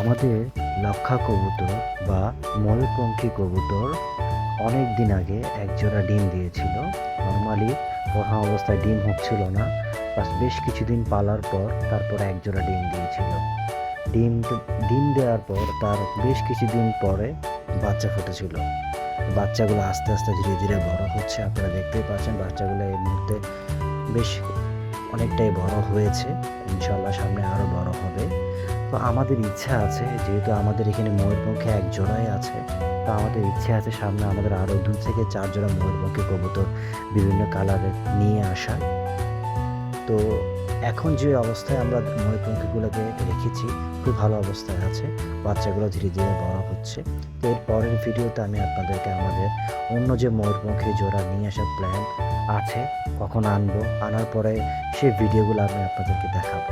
আমাদের লক্ষা কবুতর বা ময়ূরপঙ্খী কবুতর অনেক দিন আগে এক জোড়া ডিম দিয়েছিল। নর্মালি প্রথম অবস্থায় ডিম হচ্ছিল না। বাস বেশ কিছুদিন পালার পর তারপর এক জোড়া ডিম দিয়েছিল। ডিম ডিম দেওয়ার পর তার বেশ কিছুদিন পরে বাচ্চা ফুটেছিল। বাচ্চাগুলো আস্তে আস্তে ধীরে ধীরে বড় হচ্ছে। আপনারা দেখতেই পাচ্ছেন বাচ্চাগুলো এই মুহূর্তে বেশ অনেকটাই বড় হয়েছে। ইনশাল্লাহ সামনে আরও বড় হবে। তো আমাদের ইচ্ছা আছে, যেহেতু আমাদের এখানে ময়ূরপঙ্খী এক জোড়াই আছে, তো আমাদের ইচ্ছে আছে সামনে আমাদের আরও দু থেকে চার জোড়া ময়ূরপঙ্খী কবুতর বিভিন্ন কালারের নিয়ে আসা। তো এখন যে অবস্থায় আমরা ময়ূরপঙ্খীগুলোকে রেখেছি, খুব ভালো অবস্থায় আছে, বাচ্চাগুলো ধীরে ধীরে বড় হচ্ছে। তো এর পরের ভিডিওতে আমি আপনাদেরকে আমাদের অন্য যে ময়ূরপঙ্খী জোড়া নিয়ে আসার প্ল্যান আছে, কখন আনব, আনার পরে সেই ভিডিওগুলো আমি আপনাদেরকে দেখাবো।